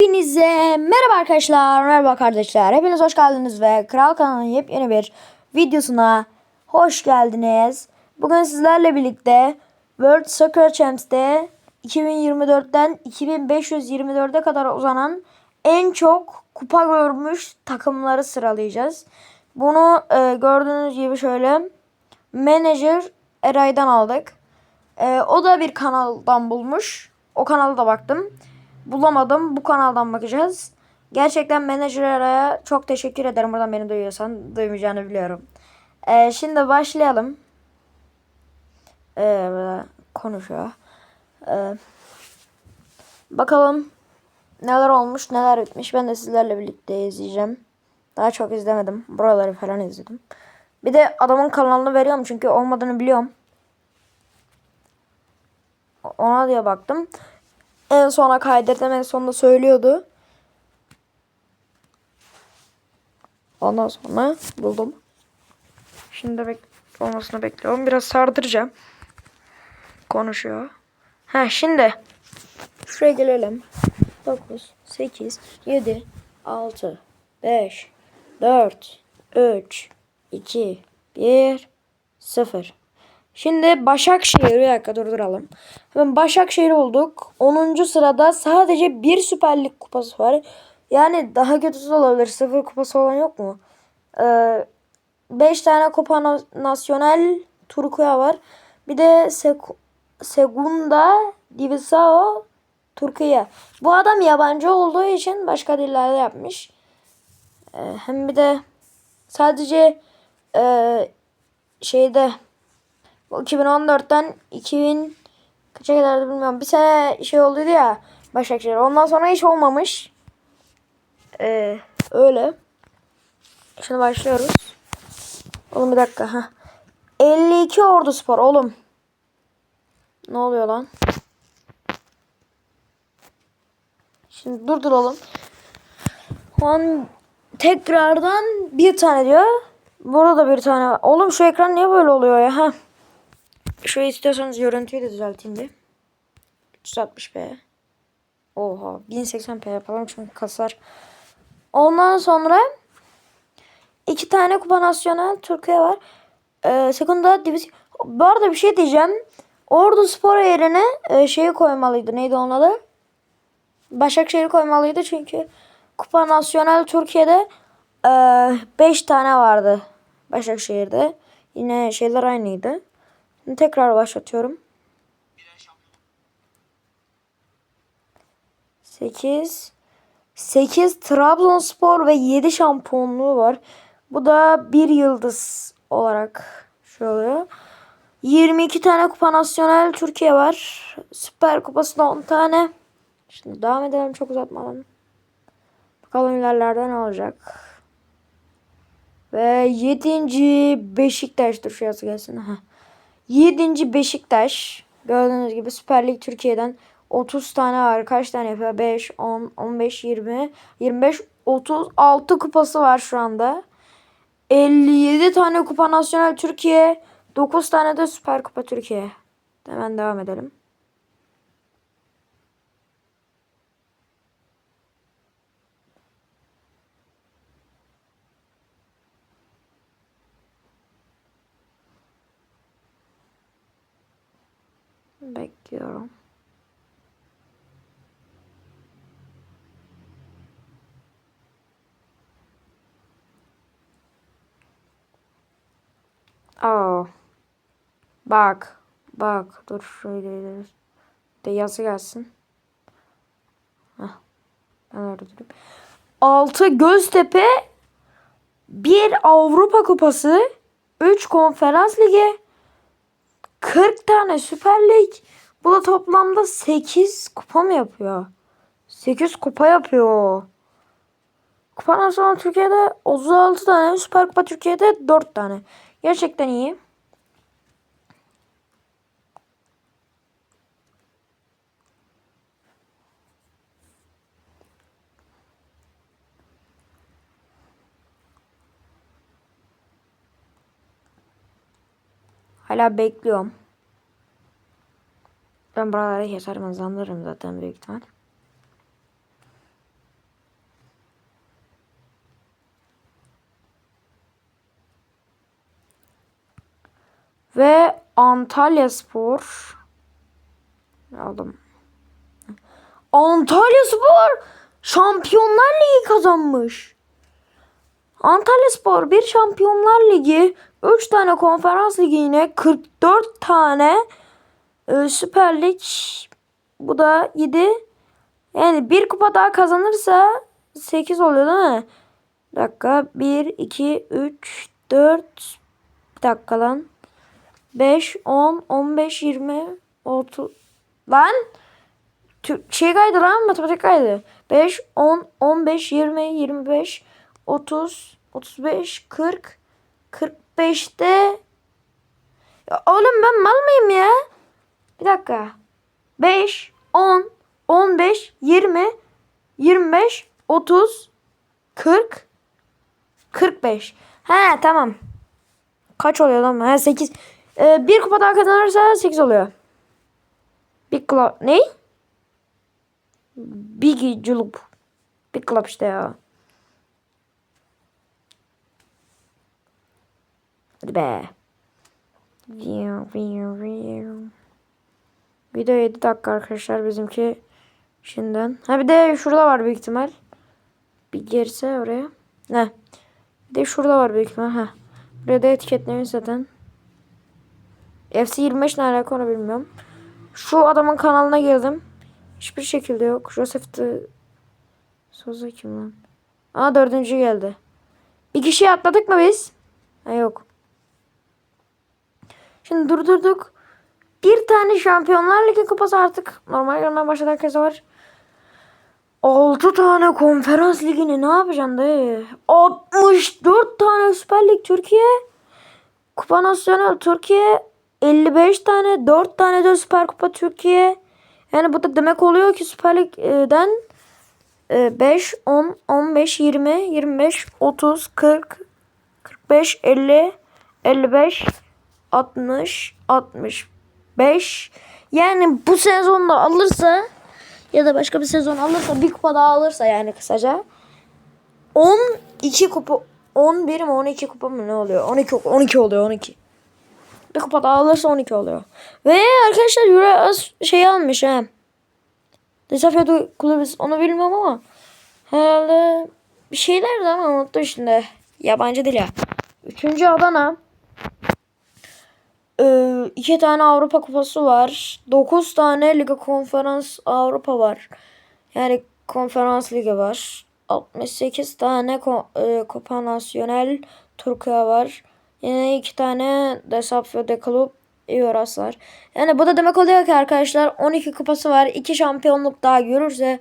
Hepinize merhaba arkadaşlar, merhaba kardeşler. Hepiniz hoş geldiniz ve Kral kanalının yepyeni bir videosuna hoş geldiniz. Bugün sizlerle birlikte World Soccer Champs'te 2024'ten 2524'e kadar uzanan en çok kupa görmüş takımları sıralayacağız. Bunu e, gördüğünüz gibi şöyle Manager Eray'dan aldık. E, o da bir kanaldan bulmuş. O kanala da baktım bulamadım. Bu kanaldan bakacağız. Gerçekten menajerlere çok teşekkür ederim. Buradan beni duyuyorsan duymayacağını biliyorum. Ee, şimdi başlayalım. Ee, konuşuyor. Ee, bakalım neler olmuş neler bitmiş. Ben de sizlerle birlikte izleyeceğim. Daha çok izlemedim. Buraları falan izledim. Bir de adamın kanalını veriyorum çünkü olmadığını biliyorum. Ona diye baktım. En sona kaydettim. En sonunda söylüyordu. Ondan sonra buldum. Şimdi bek olmasını bekliyorum. Biraz sardıracağım. Konuşuyor. Ha şimdi. Şuraya gelelim. 9, 8, 7, 6, 5, 4, 3, 2, 1, 0. Şimdi Başakşehir bir dakika durduralım. Hemen Başakşehir olduk. 10. sırada sadece bir Süper Lig kupası var. Yani daha kötüsü olabilir. Sıfır kupası olan yok mu? 5 tane Kupa Na- Nacional Turkuya var. Bir de Sek- Segunda Divisao Türkiye. Bu adam yabancı olduğu için başka dillerde yapmış. Ee, hem bir de sadece e, şeyde 2014'ten 2000 kaça kadar bilmiyorum. Bir sene şey olduydu ya Başakşehir. Ondan sonra hiç olmamış. Ee, öyle. Şimdi başlıyoruz. Oğlum bir dakika. ha. 52 Ordu Spor oğlum. Ne oluyor lan? Şimdi durduralım. An tekrardan bir tane diyor. Burada bir tane. Oğlum şu ekran niye böyle oluyor ya? Ha. Şöyle istiyorsanız görüntüyü de düzelteyim bir. 360p. Oha 1080p yapalım çünkü kasar. Ondan sonra iki tane Kupa Nasyonel Türkiye var. Ee, Sekunda Divizyon. Bu arada bir şey diyeceğim. Ordu Spor yerine e, şeyi koymalıydı. Neydi onun adı? Başakşehir koymalıydı çünkü Kupa Nasyonel Türkiye'de 5 tane vardı Başakşehir'de. Yine şeyler aynıydı. Tekrar başlatıyorum. 8 8 Trabzonspor ve 7 şampiyonluğu var. Bu da bir yıldız olarak oluyor. 22 tane Kupa Nasyonel Türkiye var. Süper Kupası'nda 10 tane. Şimdi devam edelim çok uzatmadan. Bakalım ilerlerde ne olacak. Ve 7. Beşiktaş dur şu yazı gelsin. Ha. 7. Beşiktaş. Gördüğünüz gibi Süper Lig Türkiye'den 30 tane var. Kaç tane yapıyor? 5, 10, 15, 20, 25, 36 kupası var şu anda. 57 tane Kupa Nasyonel Türkiye. 9 tane de Süper Kupa Türkiye. Hemen devam edelim. Bekliyorum. Aa. Bak. Bak. Dur şöyle. De yazı gelsin. Heh. Ben orada durayım. 6 Göztepe 1 Avrupa Kupası 3 Konferans Ligi 40 tane Süper Lig. Bu da toplamda 8 kupa mı yapıyor? 8 kupa yapıyor. Kupa Nasyonel Türkiye'de 36 tane, Süper Kupa Türkiye'de 4 tane. Gerçekten iyi. Hala bekliyorum. Ben buralara yaşarım hızlandırırım zaten büyük ihtimal. Ve Antalya Spor aldım. Antalya Spor Şampiyonlar Ligi kazanmış. Antalya Spor bir Şampiyonlar Ligi 3 tane Konferans Ligi yine 44 tane e, Süper Lig. Bu da 7. Yani bir kupa daha kazanırsa 8 oluyor değil mi? Bir dakika. 1, 2, 3, 4. Bir dakika lan. 5, 10, 15, 20, 30. Lan! Şey kaydı lan matematik kaydı. 5, 10, 15, 20, 25, 30, 35, 40, 45'te ya oğlum ben mal mıyım ya? Bir dakika. 5, 10, 15, 20, 25, 30, 40, 45. He tamam. Kaç oluyor lan? He 8. Ee, bir kupa daha kazanırsa 8 oluyor. Big Club. Ne? Big Club. Big Club işte ya. Hadi be. Video 7 dakika arkadaşlar bizimki şimdiden. Ha bir de şurada var büyük ihtimal. Bir girse oraya. Ne? Bir de şurada var büyük ihtimal. Ha. Buraya da etiketlemiş zaten. FC 25 ne alaka onu bilmiyorum. Şu adamın kanalına girdim. Hiçbir şekilde yok. Joseph de Souza kim lan? Aa dördüncü geldi. Bir kişiyi atladık mı biz? Ha yok. Şimdi durdurduk. Bir tane Şampiyonlar Ligi kupası artık normal görmeye başladı herkese var. 6 tane konferans ligini ne yapacaksın dayı? 64 tane Süper Lig Türkiye. Kupa Nasyonel Türkiye. 55 tane 4 tane de Süper Kupa Türkiye. Yani bu da demek oluyor ki Süper Lig'den 5, 10, 15, 20, 25, 30, 40, 45, 50, 55, 60, 65. Yani bu sezonda alırsa ya da başka bir sezon alırsa bir kupa daha alırsa yani kısaca 12 kupa 11 mi 12 kupa mı ne oluyor? 12 12 oluyor 12. Bir kupa daha alırsa 12 oluyor. Ve arkadaşlar Euro şey almış ha. Desafio kulübü onu bilmem ama herhalde bir şeyler de ama unuttum şimdi. Yabancı dil ya. Üçüncü Adana. Ee, iki tane Avrupa kupası var. Dokuz tane Liga Konferans Avrupa var. Yani konferans ligi var. 68 tane e, Copa Nacional Türkiye var. Yine iki tane Desafio de Club Euros var. Yani bu da demek oluyor ki arkadaşlar 12 kupası var. 2 şampiyonluk daha görürse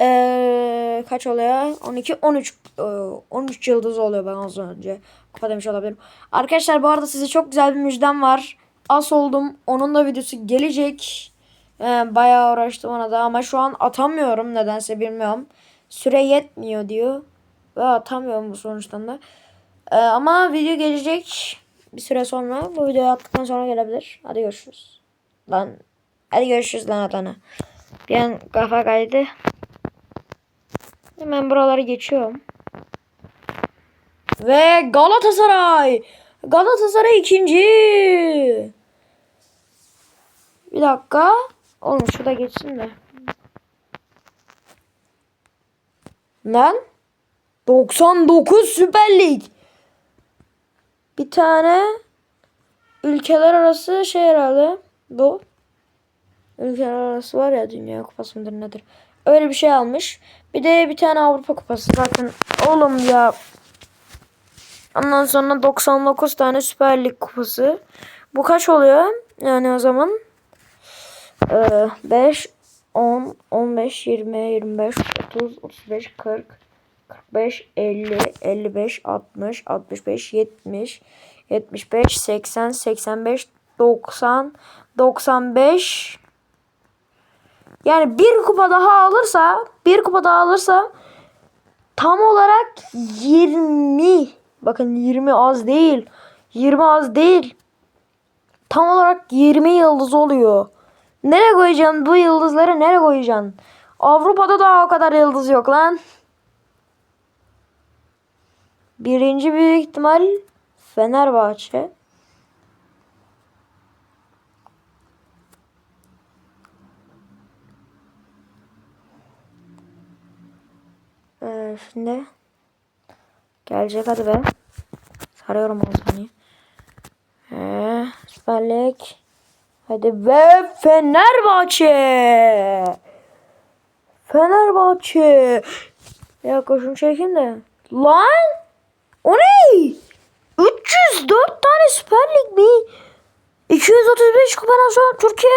ee, kaç oluyor? 12 13 e, 13 yıldız oluyor ben az önce. Kupa demiş olabilirim. Arkadaşlar bu arada size çok güzel bir müjdem var. As oldum. Onun da videosu gelecek. Ee, bayağı uğraştım ona da ama şu an atamıyorum nedense bilmiyorum. Süre yetmiyor diyor. Ve atamıyorum bu sonuçtan da. Ee, ama video gelecek bir süre sonra. Bu videoyu attıktan sonra gelebilir. Hadi görüşürüz. Lan hadi görüşürüz lan Adana. Bir an kafa kaydı. Hemen buraları geçiyorum. Ve Galatasaray. Galatasaray ikinci. Bir dakika. Oğlum şurada geçsin de. Lan. 99 Süper Lig. Bir tane ülkeler arası şey herhalde bu. Ülkeler arası var ya Dünya Kupası mıdır nedir? Öyle bir şey almış. Bir de bir tane Avrupa Kupası zaten. Oğlum ya. Ondan sonra 99 tane Süper Lig kupası. Bu kaç oluyor? Yani o zaman ee, 5, 10, 15, 20, 25, 30, 35, 40, 45, 50, 55, 60, 65, 70, 75, 80, 85, 90, 95. Yani bir kupa daha alırsa, bir kupa daha alırsa tam olarak 20. Bakın 20 az değil. 20 az değil. Tam olarak 20 yıldız oluyor. Nereye koyacaksın bu yıldızları nereye koyacaksın? Avrupa'da daha o kadar yıldız yok lan. Birinci büyük ihtimal Fenerbahçe. Ee, şimdi gelecek hadi be. Sarıyorum o saniye. Ee, Süper Lig. Hadi be Fenerbahçe. Fenerbahçe. Ya koşun çekeyim de. Lan! O ne? 304 tane Süper Lig mi? 235 kupadan sonra Türkiye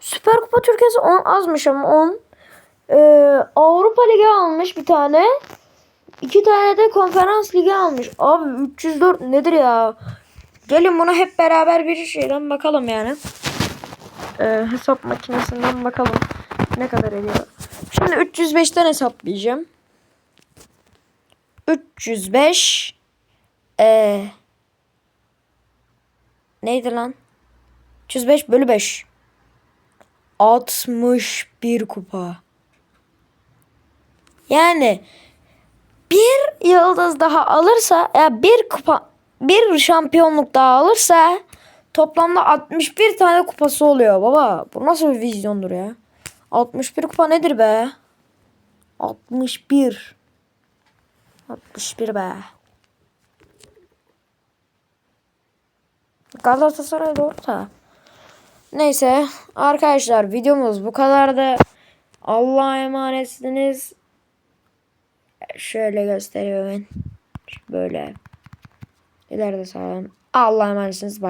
Süper Kupa Türkiye'si 10 azmış ama 10. Ee, Avrupa Ligi almış bir tane. İki tane de konferans ligi almış. Abi 304 nedir ya? Gelin bunu hep beraber bir şeyden bakalım yani. Ee, hesap makinesinden bakalım. Ne kadar ediyor. Şimdi 305'ten hesaplayacağım. 305 ee, neydi lan? 305 bölü 5. 61 kupa. Yani bir yıldız daha alırsa ya bir kupa bir şampiyonluk daha alırsa toplamda 61 tane kupası oluyor baba. Bu nasıl bir vizyondur ya? 61 kupa nedir be? 61. 61 be. Galatasaray da orta. Neyse arkadaşlar videomuz bu kadardı. Allah'a emanetsiniz. Şöyle gösteriyorum. Böyle. İleride sağlam. Allah'a emanetsiniz. Bye.